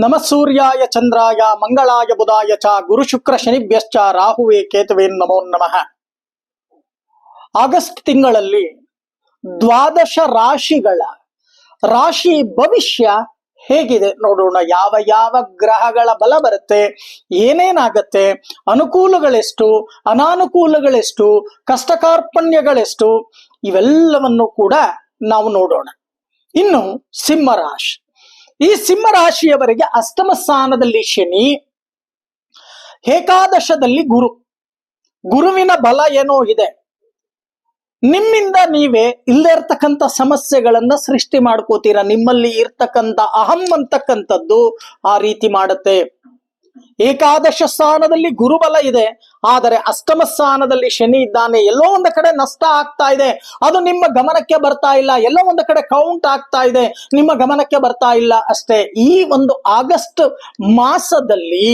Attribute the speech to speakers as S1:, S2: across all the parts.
S1: ನಮ ಸೂರ್ಯಾಯ ಚಂದ್ರಾಯ ಮಂಗಳಾಯ ಬುಧಾಯ ಚ ಗುರು ಶುಕ್ರ ಶನಿಭ್ಯಶ್ಚ ರಾಹುವೇ ಕೇತುವೆ ನಮೋ ನಮಃ. ಆಗಸ್ಟ್ ತಿಂಗಳಲ್ಲಿ ದ್ವಾದಶ ರಾಶಿಗಳ ರಾಶಿ ಭವಿಷ್ಯ ಹೇಗಿದೆ ನೋಡೋಣ. ಯಾವ ಯಾವ ಗ್ರಹಗಳ ಬಲ ಬರುತ್ತೆ, ಏನೇನಾಗತ್ತೆ, ಅನುಕೂಲಗಳೆಷ್ಟು, ಅನಾನುಕೂಲಗಳೆಷ್ಟು ಕಷ್ಟ ಕಾರ್ಪಣ್ಯಗಳೆಷ್ಟು ಇವೆಲ್ಲವನ್ನು ಕೂಡ ನಾವು ನೋಡೋಣ. ಇನ್ನು ಸಿಂಹ ರಾಶಿ. ಈ ಸಿಂಹ ರಾಶಿಯವರಿಗೆ ಅಷ್ಟಮ ಸ್ಥಾನದಲ್ಲಿ ಶನಿ, ಏಕಾದಶದಲ್ಲಿ ಗುರು. ಗುರುವಿನ ಬಲ ಏನೋ ಇದೆ. ನಿಮ್ಮಿಂದ ನೀವೇ ಇಲ್ಲೇ ಇರ್ತಕ್ಕಂಥ ಸಮಸ್ಯೆಗಳನ್ನ ಸೃಷ್ಟಿ ಮಾಡ್ಕೋತೀರಾ? ನಿಮ್ಮಲ್ಲಿ ಇರ್ತಕ್ಕಂಥ ಅಹಂ ಅಂತಕ್ಕಂಥದ್ದು ಆ ರೀತಿ ಮಾಡುತ್ತೆ. ಏಕಾದಶ ಸ್ಥಾನದಲ್ಲಿ ಗುರುಬಲ ಇದೆ. ಆದರೆ ಅಷ್ಟಮ ಸ್ಥಾನದಲ್ಲಿ ಶನಿ ಇದ್ದಾನೆ. ಎಲ್ಲೋ ಒಂದು ಕಡೆ ನಷ್ಟ ಆಗ್ತಾ ಇದೆ. ಅದು ನಿಮ್ಮ ಗಮನಕ್ಕೆ ಬರ್ತಾ ಇಲ್ಲ. ಎಲ್ಲೋ ಒಂದು ಕಡೆ ಕೌಂಟ್ ಆಗ್ತಾ ಇದೆ. ನಿಮ್ಮ ಗಮನಕ್ಕೆ ಬರ್ತಾ ಇಲ್ಲ ಅಷ್ಟೇ. ಈ ಒಂದು ಆಗಸ್ಟ್ ಮಾಸದಲ್ಲಿ,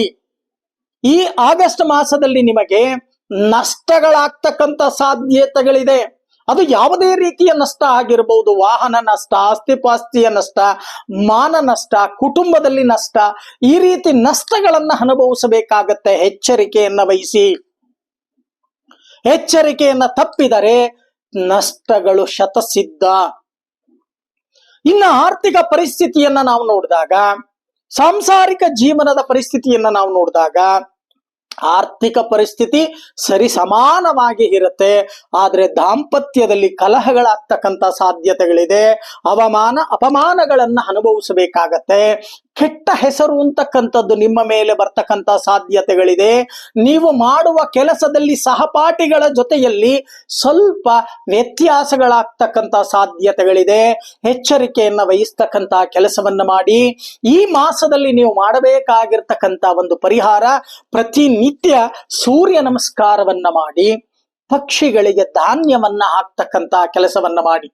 S1: ಈ ಆಗಸ್ಟ್ ಮಾಸದಲ್ಲಿ ನಿಮಗೆ ನಷ್ಟಗಳಾಗ್ತಕ್ಕಂಥ ಸಾಧ್ಯತೆಗಳಿದೆ. ಅದು ಯಾವುದೇ ರೀತಿಯ ನಷ್ಟ ಆಗಿರಬಹುದು ವಾಹನ ನಷ್ಟ, ಆಸ್ತಿಪಾಸ್ತಿಯ ನಷ್ಟ, ಮಾನ ನಷ್ಟ, ಕುಟುಂಬದಲ್ಲಿ ನಷ್ಟ, ಈ ರೀತಿ ನಷ್ಟಗಳನ್ನ ಅನುಭವಿಸಬೇಕಾಗತ್ತೆ. ಎಚ್ಚರಿಕೆಯನ್ನ ವಹಿಸಿ. ಎಚ್ಚರಿಕೆಯನ್ನ ತಪ್ಪಿದರೆ ನಷ್ಟಗಳು ಶತಸಿದ್ಧ. ಇನ್ನು ಆರ್ಥಿಕ ಪರಿಸ್ಥಿತಿಯನ್ನ ನಾವು ನೋಡಿದಾಗ, ಸಾಂಸಾರಿಕ ಜೀವನದ ಪರಿಸ್ಥಿತಿಯನ್ನ ನಾವು ನೋಡಿದಾಗ ಆರ್ಥಿಕ ಪರಿಸ್ಥಿತಿ ಸರಿ ಸಮಾನವಾಗಿ ಇರುತ್ತೆ ಆದ್ರೆ ದಾಂಪತ್ಯದಲ್ಲಿ ಕಲಹಗಳಾಗ್ತಕ್ಕಂಥ ಸಾಧ್ಯತೆಗಳಿದೆ ಅವಮಾನ ಅಪಮಾನಗಳನ್ನ ಅನುಭವಿಸಬೇಕಾಗತ್ತೆ. ಕೆಟ್ಟ ಹೆಸರು ಅಂತಕ್ಕಂಥದ್ದು ನಿಮ್ಮ ಮೇಲೆ ಬರ್ತಕ್ಕಂಥ ಸಾಧ್ಯತೆಗಳಿದೆ. ನೀವು ಮಾಡುವ ಕೆಲಸದಲ್ಲಿ ಸಹಪಾಠಿಗಳ ಜೊತೆಯಲ್ಲಿ ಸ್ವಲ್ಪ ವ್ಯತ್ಯಾಸಗಳಾಗ್ತಕ್ಕಂಥ ಸಾಧ್ಯತೆಗಳಿದೆ. ಎಚ್ಚರಿಕೆಯನ್ನ ವಹಿಸ್ತಕ್ಕಂಥ ಕೆಲಸವನ್ನು ಮಾಡಿ. ಈ ಮಾಸದಲ್ಲಿ ನೀವು ಮಾಡಬೇಕಾಗಿರ್ತಕ್ಕಂಥ ಒಂದು ಪರಿಹಾರ ಪ್ರತಿನಿತ್ಯ ಸೂರ್ಯ ನಮಸ್ಕಾರವನ್ನ ಮಾಡಿ. ಪಕ್ಷಿಗಳಿಗೆ ಧಾನ್ಯವನ್ನ ಹಾಕ್ತಕ್ಕಂಥ ಕೆಲಸವನ್ನ ಮಾಡಿ.